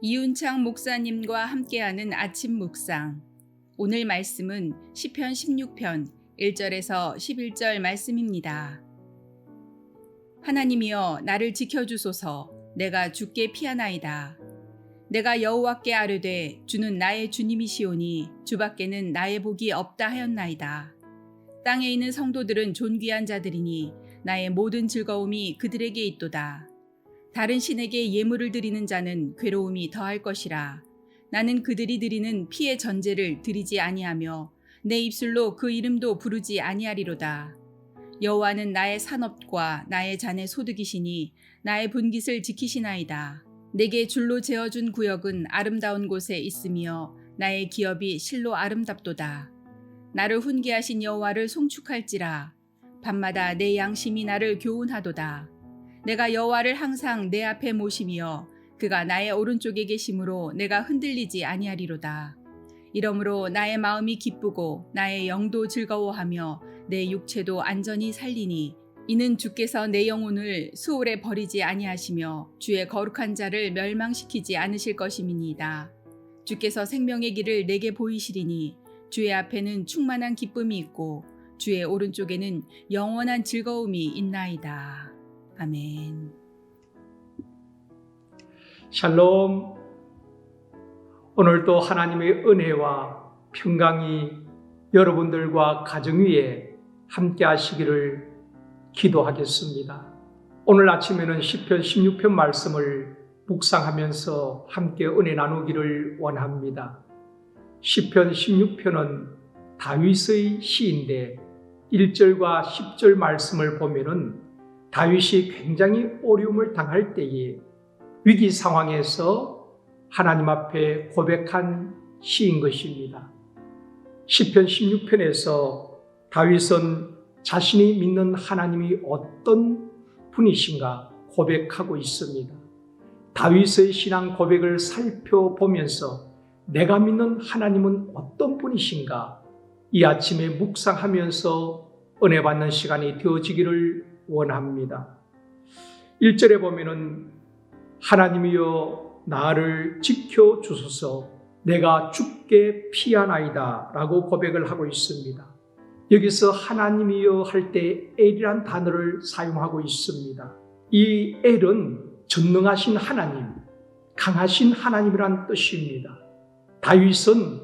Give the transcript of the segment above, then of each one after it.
이윤창 목사님과 함께하는 아침 묵상. 오늘 말씀은 시편 16편 1절에서 11절 말씀입니다. 하나님이여 나를 지켜 주소서 내가 주께 피하나이다. 내가 여호와께 아뢰되 주는 나의 주님이시오니 주밖에는 나의 복이 없다 하였나이다. 땅에 있는 성도들은 존귀한 자들이니 나의 모든 즐거움이 그들에게 있도다. 다른 신에게 예물을 드리는 자는 괴로움이 더할 것이라. 나는 그들이 드리는 피의 전제를 드리지 아니하며 내 입술로 그 이름도 부르지 아니하리로다. 여호와는 나의 산업과 나의 잔의 소득이시니 나의 분깃을 지키시나이다. 내게 줄로 재어준 구역은 아름다운 곳에 있으며 나의 기업이 실로 아름답도다. 나를 훈계하신 여호와를 송축할지라. 밤마다 내 양심이 나를 교훈하도다. 내가 여호와를 항상 내 앞에 모심이여 그가 나의 오른쪽에 계심으로 내가 흔들리지 아니하리로다. 이러므로 나의 마음이 기쁘고 나의 영도 즐거워하며 내 육체도 안전히 살리니 이는 주께서 내 영혼을 수월에 버리지 아니하시며 주의 거룩한 자를 멸망시키지 않으실 것임이니이다. 주께서 생명의 길을 내게 보이시리니 주의 앞에는 충만한 기쁨이 있고 주의 오른쪽에는 영원한 즐거움이 있나이다. 아멘. 샬롬. 오늘도 하나님의 은혜와 평강이 여러분들과 가정 위에 함께 하시기를 기도하겠습니다. 오늘 아침에는 시편 16편 말씀을 묵상하면서 함께 은혜 나누기를 원합니다. 시편 16편은 다윗의 시인데 1절과 10절 말씀을 보면은 다윗이 굉장히 어려움을 당할 때에 위기 상황에서 하나님 앞에 고백한 시인 것입니다. 시편 16편에서 다윗은 자신이 믿는 하나님이 어떤 분이신가 고백하고 있습니다. 다윗의 신앙 고백을 살펴보면서 내가 믿는 하나님은 어떤 분이신가 이 아침에 묵상하면서 은혜 받는 시간이 되어지기를 원합니다. 1절에 보면은 하나님이여 나를 지켜 주소서 내가 죽게 피하나이다 라고 고백을 하고 있습니다. 여기서 하나님이여 할 때 엘이란 단어를 사용하고 있습니다. 이 엘은 전능하신 하나님, 강하신 하나님이란 뜻입니다. 다윗은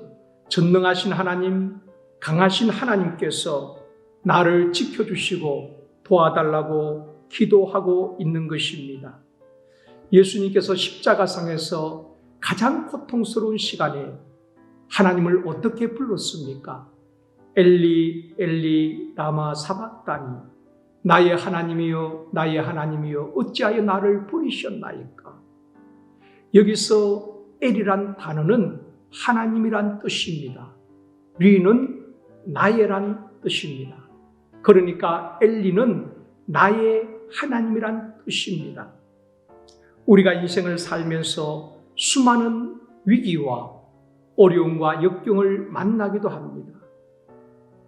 전능하신 하나님, 강하신 하나님께서 나를 지켜주시고 도와달라고 기도하고 있는 것입니다. 예수님께서 십자가상에서 가장 고통스러운 시간에 하나님을 어떻게 불렀습니까? 엘리 엘리 라마 사박다니 나의 하나님이여 나의 하나님이여 어찌하여 나를 버리셨나이까? 여기서 엘이란 단어는 하나님이란 뜻입니다. 리는 나의란 뜻입니다. 그러니까 엘리는 나의 하나님이란 뜻입니다. 우리가 인생을 살면서 수많은 위기와 어려움과 역경을 만나기도 합니다.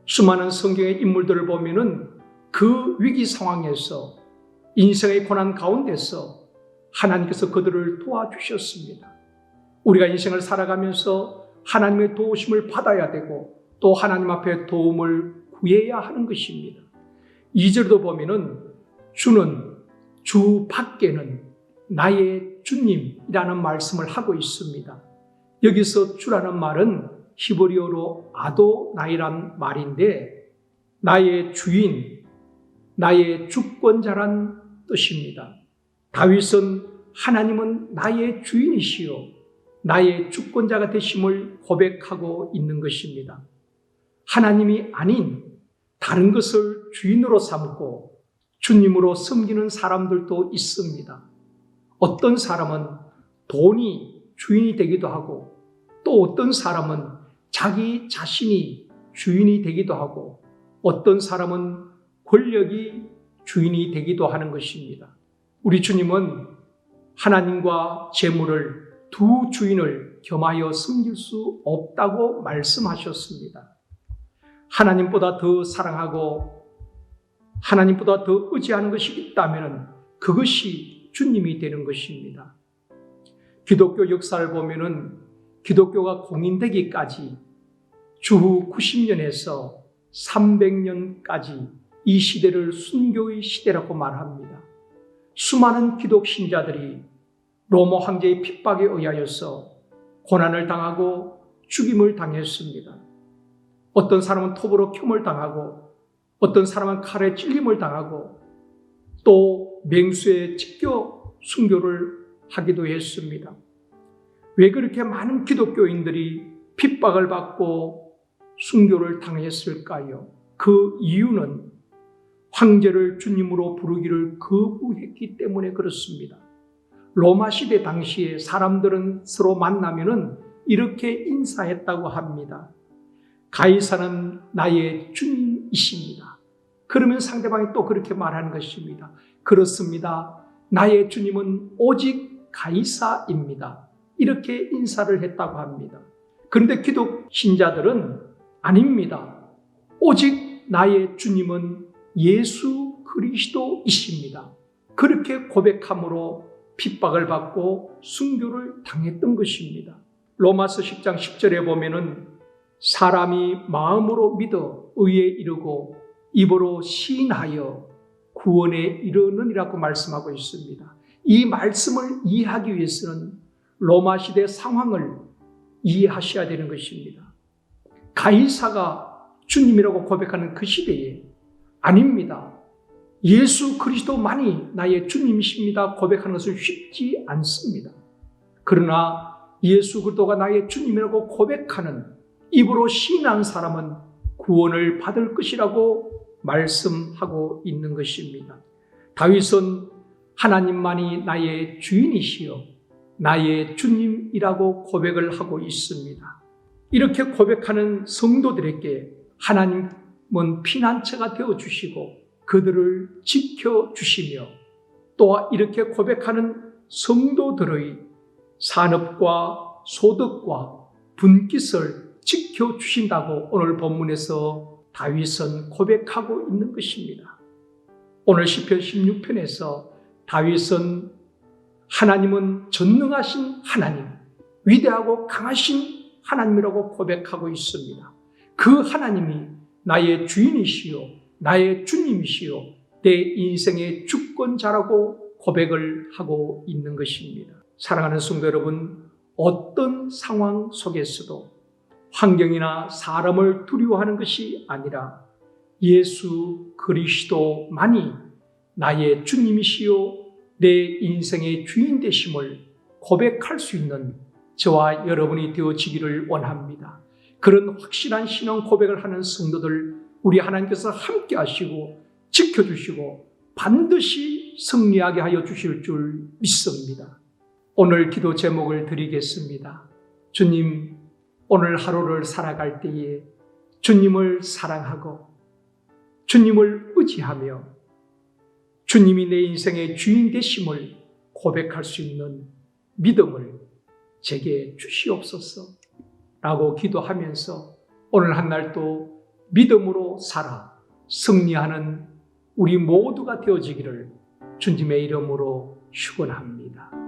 수많은 성경의 인물들을 보면은 그 위기 상황에서 인생의 고난 가운데서 하나님께서 그들을 도와주셨습니다. 우리가 인생을 살아가면서 하나님의 도우심을 받아야 되고 또 하나님 앞에 도움을 구해야 하는 것입니다. 2절도 보면은 주는 주 밖에는 나의 주님이라는 말씀을 하고 있습니다. 여기서 주라는 말은 히브리어로 아도나이란 말인데 나의 주인, 나의 주권자란 뜻입니다. 다윗은 하나님은 나의 주인이시요 나의 주권자가 되심을 고백하고 있는 것입니다. 하나님이 아닌 다른 것을 주인으로 삼고 주님으로 섬기는 사람들도 있습니다. 어떤 사람은 돈이 주인이 되기도 하고 또 어떤 사람은 자기 자신이 주인이 되기도 하고 어떤 사람은 권력이 주인이 되기도 하는 것입니다. 우리 주님은 하나님과 재물을 두 주인을 겸하여 섬길 수 없다고 말씀하셨습니다. 하나님보다 더 사랑하고 하나님보다 더 의지하는 것이 있다면 그것이 주님이 되는 것입니다. 기독교 역사를 보면은 기독교가 공인되기까지 주후 90년에서 300년까지 이 시대를 순교의 시대라고 말합니다. 수많은 기독 신자들이 로마 황제의 핍박에 의하여서 고난을 당하고 죽임을 당했습니다. 어떤 사람은 톱으로 켬을 당하고 어떤 사람은 칼에 찔림을 당하고 또 맹수에 찢겨 순교를 하기도 했습니다. 왜 그렇게 많은 기독교인들이 핍박을 받고 순교를 당했을까요? 그 이유는 황제를 주님으로 부르기를 거부했기 때문에 그렇습니다. 로마 시대 당시에 사람들은 서로 만나면은 이렇게 인사했다고 합니다. 가이사는 나의 주님이십니다. 그러면 상대방이 또 그렇게 말하는 것입니다. 그렇습니다. 나의 주님은 오직 가이사입니다. 이렇게 인사를 했다고 합니다. 그런데 기독 신자들은 아닙니다. 오직 나의 주님은 예수 그리스도이십니다. 그렇게 고백함으로 핍박을 받고 순교를 당했던 것입니다. 로마서 10장 10절에 보면은 사람이 마음으로 믿어 의에 이르고 입으로 시인하여 구원에 이르느니라고 말씀하고 있습니다. 이 말씀을 이해하기 위해서는 로마 시대 상황을 이해하셔야 되는 것입니다. 가이사가 주님이라고 고백하는 그 시대에 아닙니다. 예수 그리스도만이 나의 주님이십니다. 고백하는 것은 쉽지 않습니다. 그러나 예수 그리스도가 나의 주님이라고 고백하는 입으로 신한 사람은 구원을 받을 것이라고 말씀하고 있는 것입니다. 다윗은 하나님만이 나의 주인이시여 나의 주님이라고 고백을 하고 있습니다. 이렇게 고백하는 성도들에게 하나님은 피난처가 되어 주시고 그들을 지켜 주시며 또 이렇게 고백하는 성도들의 산업과 소득과 분깃을 지켜 주신다고 오늘 본문에서 다윗은 고백하고 있는 것입니다. 오늘 시편 16편에서 다윗은 하나님은 전능하신 하나님, 위대하고 강하신 하나님이라고 고백하고 있습니다. 그 하나님이 나의 주인이시요, 나의 주님이시요, 내 인생의 주권자라고 고백을 하고 있는 것입니다. 사랑하는 성도 여러분, 어떤 상황 속에서도 환경이나 사람을 두려워하는 것이 아니라 예수 그리스도만이 나의 주님이시요, 내 인생의 주인 되심을 고백할 수 있는 저와 여러분이 되어지기를 원합니다. 그런 확실한 신앙 고백을 하는 성도들 우리 하나님께서 함께 하시고 지켜주시고 반드시 승리하게 하여 주실 줄 믿습니다. 오늘 기도 제목을 드리겠습니다. 주님, 오늘 하루를 살아갈 때에 주님을 사랑하고 주님을 의지하며 주님이 내 인생의 주인 되심을 고백할 수 있는 믿음을 제게 주시옵소서 라고 기도하면서 오늘 한 날도 믿음으로 살아 승리하는 우리 모두가 되어지기를 주님의 이름으로 축원합니다.